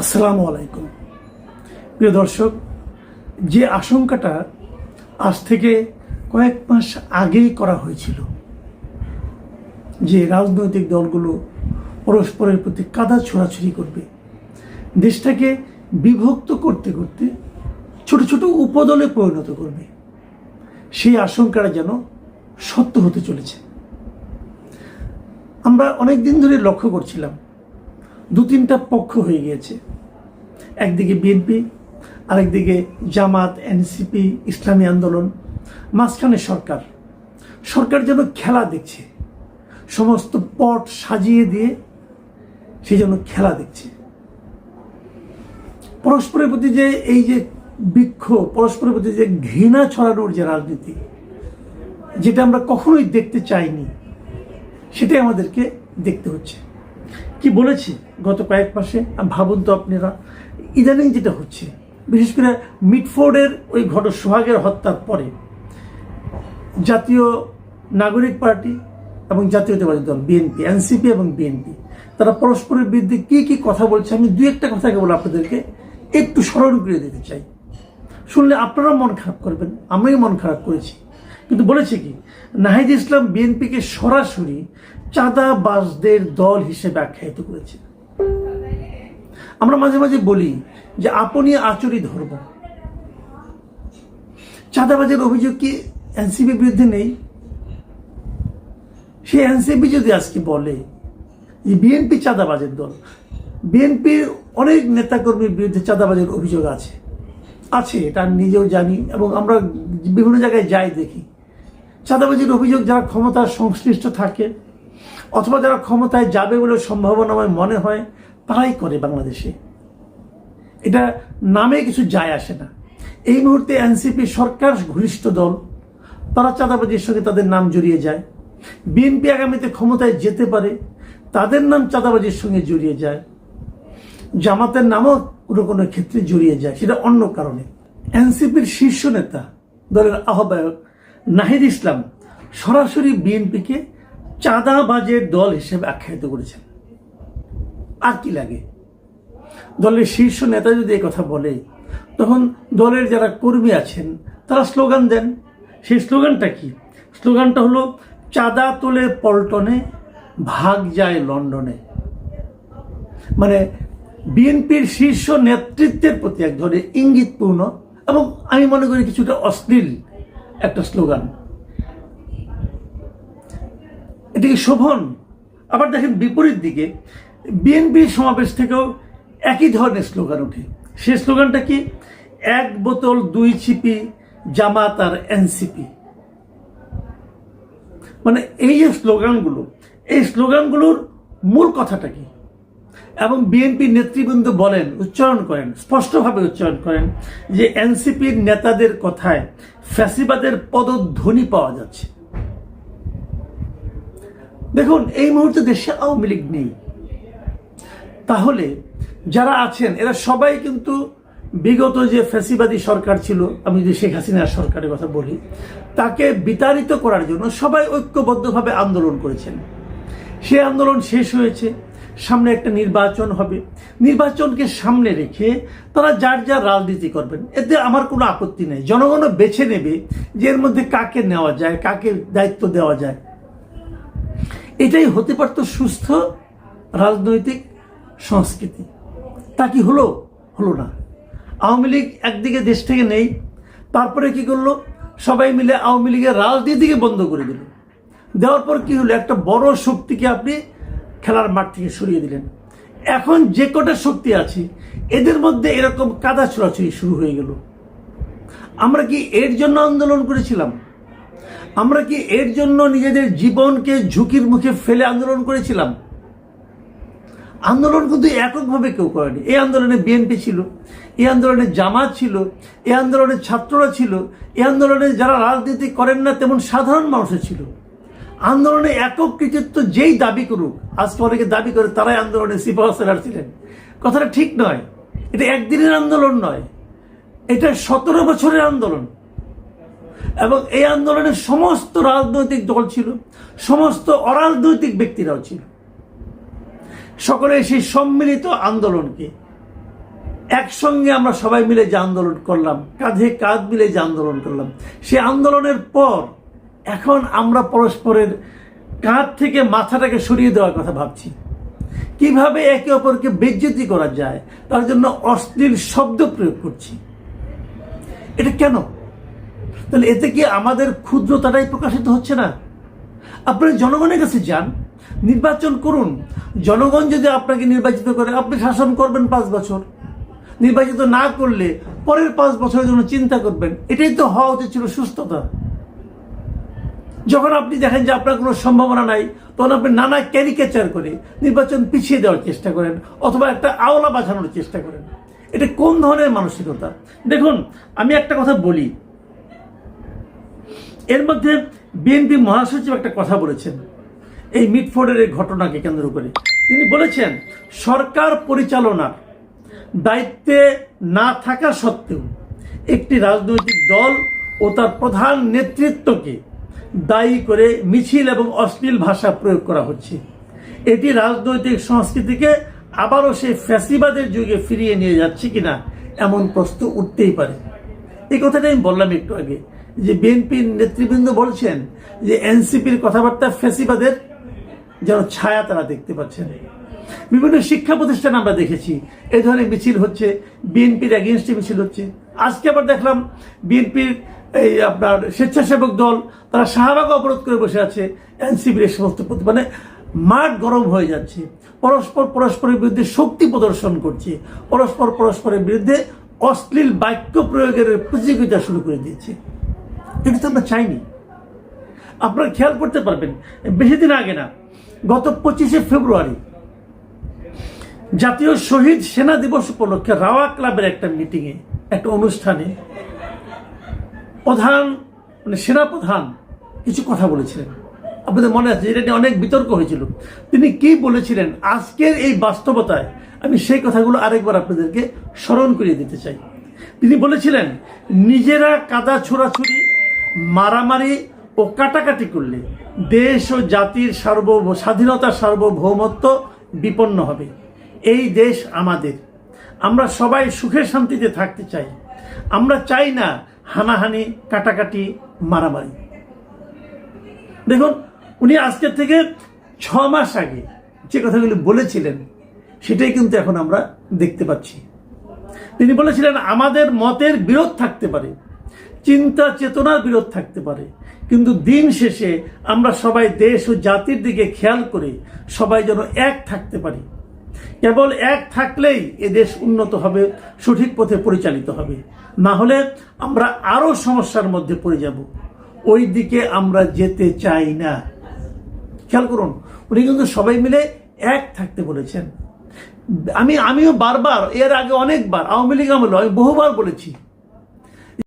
আসসালামু আলাইকুম। প্রিয় দর্শক, যে আশঙ্কাটা আজ থেকে কয়েক মাস আগেই করা হয়েছিল, যে রাজনৈতিক দলগুলো পরস্পরের প্রতি কাদা ছোড়াছুড়ি করবে, দেশটাকে বিভক্ত করতে করতে ছোট ছোট উপদলে পরিণত করবে, সেই আশঙ্কাটা যেন সত্য হতে চলেছে। আমরা অনেক দিন ধরে লক্ষ্য করছিলাম দু তিনটা পক্ষ হয়ে গিয়েছে একদিকে বিএনপি আরেকদিকে জামাত এনসিপি ইসলামী আন্দোলন, মাঝখানে সরকার। সরকার যেন খেলা দেখছে, সমস্ত পট সাজিয়ে দিয়ে সেই জন্য খেলা দেখছে। পরস্পরের প্রতি যে এই যে বৃক্ষ, পরস্পরের প্রতি যে ঘৃণা ছড়ানোর যে রাজনীতি, যেটা আমরা কখনোই দেখতে চাইনি, সেটাই আমাদেরকে দেখতে হচ্ছে। কি বলেছি? গত কয়েক মাসে, ভাবুন তো আপনারা ইদানিং যেটা হচ্ছে, বিশেষ করে মিটফোর্ডের ওই ঘট সোহাগের হত্যার পরে জাতীয় নাগরিক পার্টি এবং জাতীয়তাবাদী দল বিএনপি এনসিপি এবং বিএনপি তারা পরস্পরের বিরুদ্ধে কি কি কথা বলছে আমি দু একটা কথা কেবল আপনাদেরকে একটু স্মরণ করে দিতে চাই। শুনলে আপনারা মন খারাপ করবেন, আমিও মন খারাপ করেছি। কিন্তু বলেছে কি, নাহিদ ইসলাম বিএনপিকে সরাসরি চাঁদাবাজদের দল হিসেবে আখ্যায়িত করেছে। আমরা মাঝে মাঝে বলি যে আপনি আচরি ধর্ম চাঁদাবাজের অভিযোগ কি এনসিপির বিরুদ্ধে নেই? সে এনসিপি যদি আজকে বলে যে বিএনপি চাঁদাবাজের দল, বিএনপির অনেক নেতাকর্মীর বিরুদ্ধে চাঁদাবাজের অভিযোগ আছে। আছে, এটা নিজেও জানি এবং আমরা বিভিন্ন জায়গায় যাই দেখি। চাঁদাবাজির অভিযোগ যারা ক্ষমতার সংশ্লিষ্ট থাকে অথবা যারা ক্ষমতায় যাবে বলে সম্ভাবনাময় মনে হয় তারাই করে বাংলাদেশে। এটা নামে কিছু যায় আসে না। এই মুহূর্তে এনসিপি সরকার ঘনিষ্ঠ দল। তারা চাঁদাবাজির সঙ্গে তাদের নাম জড়িয়ে যায়। বিএনপি আগামীতে ক্ষমতায় যেতে পারে, তাদের নাম চাঁদাবাজির সঙ্গে জড়িয়ে যায়। জামাতের নামও কোনো কোনো ক্ষেত্রে জড়িয়ে যায়, সেটা অন্য কারণে। এনসিপির শীর্ষ নেতা দলের আহ্বায়ক নাহিদ ইসলাম সরাসরি বিএনপিকে চাঁদাবাজের দল হিসেবে আখ্যায়িত করেছেন। আর কি লাগে? দলের শীর্ষ নেতা যদি কথা বলে, তখন দলের যারা কর্মী আছেন, তারা স্লোগান দেন। সেই স্লোগানটা কি? স্লোগানটা হলো, চাঁদা তোলে পল্টনে, ভাগ যায় লন্ডনে। মানে বিএনপির শীর্ষ নেতৃত্বের প্রতি এক ধরনের ইঙ্গিতপূর্ণ এবং আমি মনে করি কিছুটা অশ্লীল একটা স্লোগান। এটিকে শোভন, আবার দেখেন বিপরীত দিকে বিএনপির সমাবেশ থেকেও একই ধরনের স্লোগান ওঠে। সেই স্লোগানটা কি? এক বোতল দুই ছিপি জামাত আর এনসিপি মানে এই যে স্লোগানগুলো, এই স্লোগানগুলোর মূল কথাটা কি? এবং বিএনপি নেতৃবৃন্দ বলেন, উচ্চারণ করেন, স্পষ্টভাবে উচ্চারণ করেন যে এনসিপির নেতাদের কথায় ফ্যাসিবাদের পদধ্বনি পাওয়া যাচ্ছে। দেখুন, এই মুহূর্তে দেশে আওয়ামী লীগ নেই। তাহলে যারা আছেন, এরা সবাই কিন্তু বিগত যে ফ্যাসিবাদী সরকার ছিল, আমি যদি শেখ হাসিনার সরকারের কথা বলি, তাকে বিতাড়িত করার জন্য সবাই ঐক্যবদ্ধভাবে আন্দোলন করেছেন। সে আন্দোলন শেষ হয়েছে, সামনে একটা নির্বাচন হবে। নির্বাচনকে সামনে রেখে তারা যার যার রাজনীতি করবেন, এতে আমার কোনো আপত্তি নেই। জনগণও বেছে নেবে যে এর মধ্যে কাকে নেওয়া যায়, কাকে দায়িত্ব দেওয়া যায়। এটাই হতে পারত সুস্থ রাজনৈতিক সংস্কৃতি। তা কি হলো? হলো না। আওয়ামী লীগ একদিকে দেশ থেকে নেই, তারপরে কি করল? সবাই মিলে আওয়ামী লীগের রাজনীতিকে বন্ধ করে দিল। দেওয়ার পর কি হলো? একটা বড় শক্তিকে আপনি খেলার মাঠ থেকে সরিয়ে দিলেন। এখন যে কটা শক্তি আছে, এদের মধ্যে এরকম কাদা ছোড়াছুড়ি শুরু হয়ে গেল। আমরা কি এর জন্য আন্দোলন করেছিলাম? আমরা কি এর জন্য নিজেদের জীবনকে ঝুঁকির মুখে ফেলে আন্দোলন করেছিলাম? আন্দোলন কিন্তু এককভাবে কেউ করেনি। এই আন্দোলনে বিএনপি ছিল, এই আন্দোলনে জামাত ছিল, এই আন্দোলনে ছাত্ররা ছিল, এই আন্দোলনে যারা রাজনীতি করেন না তেমন সাধারণ মানুষও ছিল। আন্দোলনে একক কৃতিত্ব যেই দাবি করুক আজকে অনেকে দাবি করে তারাই আন্দোলনে সিপাহ সেলার ছিলেন কথাটা ঠিক নয়, এটা একদিনের আন্দোলন নয়, এটা সতেরো বছরের আন্দোলন। এবং এই আন্দোলনে সমস্ত রাজনৈতিক দল ছিল, সমস্ত অরাজনৈতিক ব্যক্তিরাও ছিল। সকলে সেই সম্মিলিত আন্দোলনকে। একসঙ্গে আমরা সবাই মিলে যে আন্দোলন করলাম, কাঁধে কাঁধ মিলে যে আন্দোলন করলাম, সে আন্দোলনের পর এখন আমরা পরস্পরের কাঁধ থেকে মাথাটাকে সরিয়ে দেওয়ার কথা ভাবছি। কীভাবে একে অপরকে বেজ্জতি করা যায়, তার জন্য অশ্লীল শব্দ প্রয়োগ করছি। এটা কেন? তাহলে এতে কি আমাদের ক্ষুদ্রতাটাই প্রকাশিত হচ্ছে না? আপনি জনগণের কাছে যান নির্বাচন করুন। জনগণ যদি আপনাকে নির্বাচিত করে, আপনি শাসন করবেন পাঁচ বছর। নির্বাচিত না করলে পরের পাঁচ বছরের জন্য চিন্তা করবেন। এটাই তো হওয়া উচিত ছিল সুস্থতা। যখন আপনি দেখেন যে আপনার কোনো সম্ভাবনা নাই, তখন আপনি নানা ক্যারিকেচার করে নির্বাচন পিছিয়ে দেওয়ার চেষ্টা করেন, অথবা একটা আওলা বাঁচানোর চেষ্টা করেন। এটা কোন ধরনের মানসিকতা? দেখুন, আমি একটা কথা বলি। এর মধ্যে বিএনপি মহাসচিব একটা কথা বলেছেন। এই মিটফোর্ডের এই ঘটনাকে কেন্দ্র করে। তিনি বলেছেন, সরকার পরিচালনার দায়িত্বে না থাকা সত্ত্বেও একটি রাজনৈতিক দল ও তার প্রধান নেতৃত্বকে দায়ী করে মিছিল এবং অশ্লীল ভাষা প্রয়োগ করা হচ্ছে। এটি রাজনৈতিক সংস্কৃতিকে আবারও সেই ফ্যাসিবাদের যুগে ফিরিয়ে নিয়ে যাচ্ছে কিনা এমন প্রশ্ন উঠতেই পারে। এই কথাটা আমি বললাম একটু আগে, যে বিএনপির নেতৃবৃন্দ বলছেন যে এনসিপির কথাবার্তা ফ্যাসিবাদের যেন ছায়া তারা দেখতে পাচ্ছেন। বিভিন্ন শিক্ষা প্রতিষ্ঠান আমরা দেখেছি। এই ধরনের মিছিল হচ্ছে, বিএনপির এগেনস্টে মিছিল হচ্ছে। আজকে আবার দেখলাম বিএনপির এই আপনার স্বেচ্ছাসেবক দল, তারা শাহবাগ অবরোধ করে বসে আছে, এনসিপির এই সমস্ত মানে মাঠ গরম হয়ে যাচ্ছে। পরস্পর পরস্পরের বিরুদ্ধে শক্তি প্রদর্শন করছে। পরস্পর পরস্পরের বিরুদ্ধে অশ্লীল বাক্য প্রয়োগের প্রতিযোগিতা শুরু করে দিয়েছে। এটা তো আমরা চাইনি। আপনারা খেয়াল করতে পারবেন, বেশি দিন আগে না গত পঁচিশে ফেব্রুয়ারি জাতীয় শহীদ সেনা দিবস উপলক্ষে রাওয়া ক্লাবের একটা মিটিংয়ে, একটা অনুষ্ঠানে প্রধান মানে সেনা প্রধান কিছু কথা বলেছিলেন। আপনাদের মনে আছে, এটা অনেক বিতর্ক হয়েছিল। তিনি কি বলেছিলেন? আজকের এই বাস্তবতায় আমি সেই কথাগুলো আরেকবার আপনাদেরকে স্মরণ করিয়ে দিতে চাই। তিনি বলেছিলেন, নিজেরা কাদা ছোড়াছুরি মারামারি ও কাটাকাটি করলে দেশ ও জাতির সার্ব স্বাধীনতা সার্বভৌমত্ব বিপন্ন হবে। এই দেশ আমাদের। আমরা সবাই সুখে শান্তিতে থাকতে চাই। আমরা চাই না হানাহানি, কাটাকাটি, মারামারি। দেখুন, উনি আজকের থেকে ছ মাস আগে যে কথাগুলি বলেছিলেন, সেটাই কিন্তু এখন আমরা দেখতে পাচ্ছি। তিনি বলেছিলেন, আমাদের মতের বিরোধ থাকতে পারে। চিন্তা চেতনার বিরোধ থাকতে পারে। কিন্তু দিন শেষে আমরা সবাই দেশ ও জাতির দিকে খেয়াল করে সবাই যেন এক থাকতে পারি। কেবল এক থাকলেই এ দেশ উন্নত হবে, সঠিক পথে পরিচালিত হবে। না হলে আমরা আরও সমস্যার মধ্যে পড়ে যাব। ওই দিকে আমরা যেতে চাই না। খেয়াল করুন, উনি কিন্তু সবাই মিলে এক থাকতে বলেছেন। আমি, আমিও বারবার, এর আগে অনেকবার, আওয়ামী লীগ আমি বহুবার বলেছি